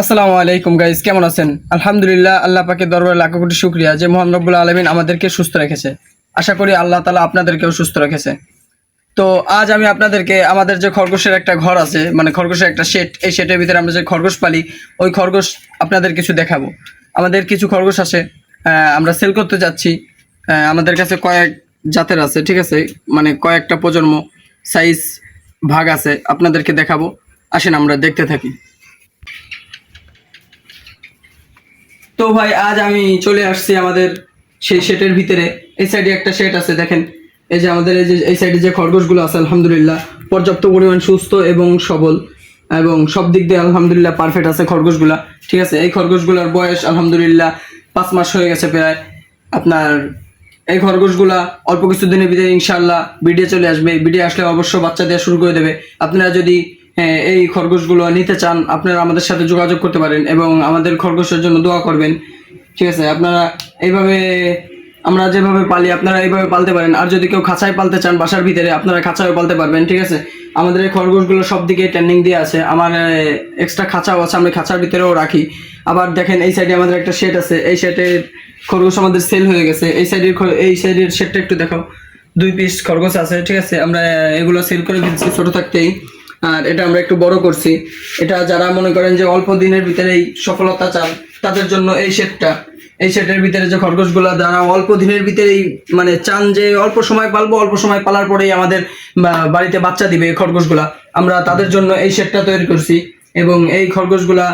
আসসালামু আলাইকুম গাইজ কেমন আছেন? আলহামদুলিল্লাহ, আল্লাহ পাকে দরবার লাখো কোটি শুক্রিয়া যে মোহান রব্বুল আলমিন আমাদেরকে সুস্থ রেখেছে। আশা করি আল্লাহ তালা আপনাদেরকেও সুস্থ রেখেছে। তো আজ আমি আপনাদেরকে আমাদের যে খরগোশের একটা ঘর আছে মানে খরগোশের একটা শেড এই শেডের ভিতরে আমরা যে খরগোশ পালি, ওই খরগোশ আপনাদের কিছু দেখাবো। আমাদের কিছু খরগোশ আছে আমরা সেল করতে যাচ্ছি। আমাদের কাছে কয়েক জাতের আছে, ঠিক আছে? মানে কয়েকটা প্রজন্ম সাইজ ভাগ আছে, আপনাদেরকে দেখাবো। আসেন আমরা দেখতে থাকি। তো ভাই, আজ আমি চলে আসছি আমাদের সেই শেটের ভিতরে। এই সাইডে একটা শেড আছে, দেখেন। এই যে আমাদের এই যে, এই সাইডে যে খরগোশগুলো আছে, আলহামদুলিল্লাহ, পর্যাপ্ত পরিমাণ সুস্থ এবং সবল এবং সব দিক দিয়ে আলহামদুলিল্লাহ পারফেক্ট আছে খরগোশগুলা। ঠিক আছে? এই খরগোশগুলোর বয়স আলহামদুলিল্লাহ পাঁচ মাস হয়ে গেছে প্রায়। আপনার এই খরগোশগুলা অল্প কিছু দিনের ভিতরে ইনশাল্লাহ ভিডিও চলে আসবে। ভিডিও আসলে অবশ্য বাচ্চা দেওয়া শুরু করে দেবে। আপনারা যদি এই খরগোশগুলো নিতে চান, আপনারা আমাদের সাথে যোগাযোগ করতে পারেন এবং আমাদের খরগোশের জন্য দোয়া করবেন। ঠিক আছে, আপনারা এইভাবে, আমরা যেভাবে পালি, আপনারা এইভাবে পালতে পারেন। আর যদি কেউ খাঁচায় পালতে চান বাসার ভিতরে, আপনারা খাঁচায় পালতে পারবেন, ঠিক আছে? আমাদের এই খরগোশগুলো সব দিকে ট্রেন্ডিং দিয়ে আছে। আমার এক্সট্রা খাঁচাও আছে, আমরা খাঁচার ভিতরেও রাখি। আবার দেখেন, এই সাইডে আমাদের একটা শেড আছে। এই শেডের খরগোশ আমাদের সেল হয়ে গেছে। এই সাইডের এই সাইডের শেডটা একটু দেখাও। দুই পিস খরগোশ আছে, ঠিক আছে? আমরা, এগুলো সেল করে দিচ্ছি ছোটো থাকতেই। আর এটা আমরা একটু বড় করছি। এটা যারা মনে করেন যে অল্প দিনের ভিতরে এই সফলতা চান, তাদের জন্য এই শেডটা এই শেডের ভিতরে যে খরগোশগুলো, যারা অল্প দিনের ভিতরেই মানে চান যে অল্প সময় পালবো, অল্প সময় পালার পরেই আমাদের বাড়িতে বাচ্চা দিবে খরগোশগুলা, আমরা তাদের জন্য এই শেডটা তৈরি করছি। এবং এই খরগোশগুলা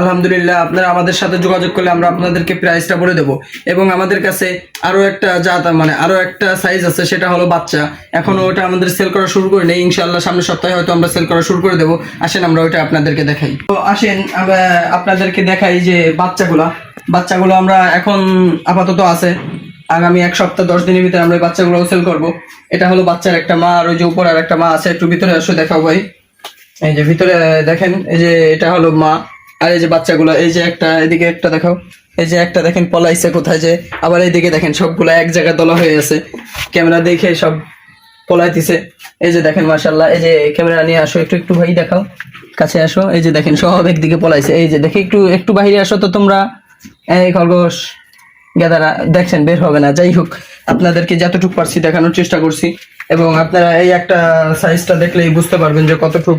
আলহামদুলিল্লাহ আপনারা আমাদের সাথে যোগাযোগ করলে আমরা আপনাদেরকে প্রাইসটা বলে দেবো। এবং আমাদের কাছে আরও একটা জাত মানে আরও একটা সাইজ আছে, সেটা হলো বাচ্চা। এখনও ওটা আমাদের সেল করা শুরু করে নেই ইনশাল্লাহ সামনের সপ্তাহে হয়তো আমরা সেল করা শুরু করে দেবো। আসেন, আমরা ওইটা আপনাদেরকে দেখাই। তো আসেন আপনাদেরকে দেখাই যে বাচ্চাগুলা। বাচ্চাগুলো আমরা এখন আপাতত আছে। আগামী এক সপ্তাহ, দশ দিনের ভিতরে আমরা বাচ্চাগুলো সেল করব। এটা হলো বাচ্চার একটা মা, আর ওই যে উপর আর একটা মা আছে, একটু ভিতরে আসো, দেখাও ভাই। এই যে ভিতরে দেখেন, এই যে এটা হলো মা, আর এই যে বাচ্চাগুলো, এই যে একটা, এদিকে একটা দেখাও। এই যে একটা, দেখেন, পলাইছে কোথায় যে, আবার এইদিকে দেখেন, সবগুলো এক জায়গায় দলা হয়ে আছে ক্যামেরা দেখে সব পলাইতেছে। এই যে দেখেন মাশাল্লাহ এই যে ক্যামেরা নিয়ে আসো, একটু একটু ভাই দেখাও। কাছে আসো, এই যে দেখেন, সব একদিকে পলাইছে। এই যে দেখি, একটু একটু বাইরে আসো তো তোমরা। এই খরগোশ। গেদারা দেখছেন বের হবে না। যাই হোক, আপনাদেরকে যতটুকু পারছি দেখানোর চেষ্টা করছি। এবং আপনারা এই একটা সাইজটা দেখলেই বুঝতে পারবেন যে কতটুক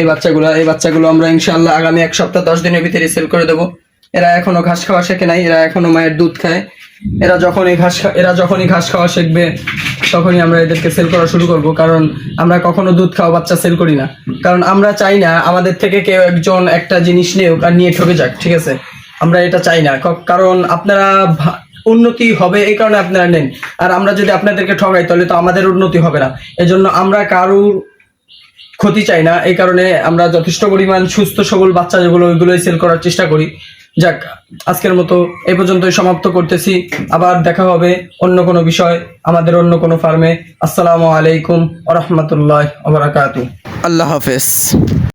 এই বাচ্চাগুলো এই বাচ্চাগুলো আমরা ইনশাআল্লাহ আগামী এক সপ্তাহ, দশ দিনের ভিতরে সেল করে দেবো। এরা এখনও ঘাস খাওয়া শেখে নাই, এরা এখনও মায়ের দুধ খায়। এরা যখনই ঘাস এরা যখনই ঘাস খাওয়া শিখবে, তখনই আমরা এদেরকে সেল করা শুরু করব। কারণ আমরা কখনো দুধ খাওয়া বাচ্চা সেল করি না। কারণ আমরা চাই না আমাদের থেকে কেউ একজন একটা জিনিস নিয়ে আর নিয়ে ঠকে যাক, ঠিক আছে? আমরা এটা চাই না। কারণ আপনারা উন্নতি হবে এই কারণে আপনারা নেন। আর আমরা যদি আপনাদেরকে ঠকাই, তাহলে তো আমাদের উন্নতি হবে না। এজন্য আমরা কারুর ক্ষতি চাই না। এই কারণে আমরা যথেষ্ট পরিমাণ সুস্থ সবল বাচ্চা যেগুলো, ওইগুলোই সেল করার চেষ্টা করি। যাক, আজকের মতো এ পর্যন্তই সমাপ্ত করতেছি। আবার দেখা হবে অন্য কোনো বিষয়, আমাদের অন্য কোনো ফার্মে। আসসালামু আলাইকুম আ রহমতুল্লাহ আবরাকাতু আল্লাহ হাফেজ।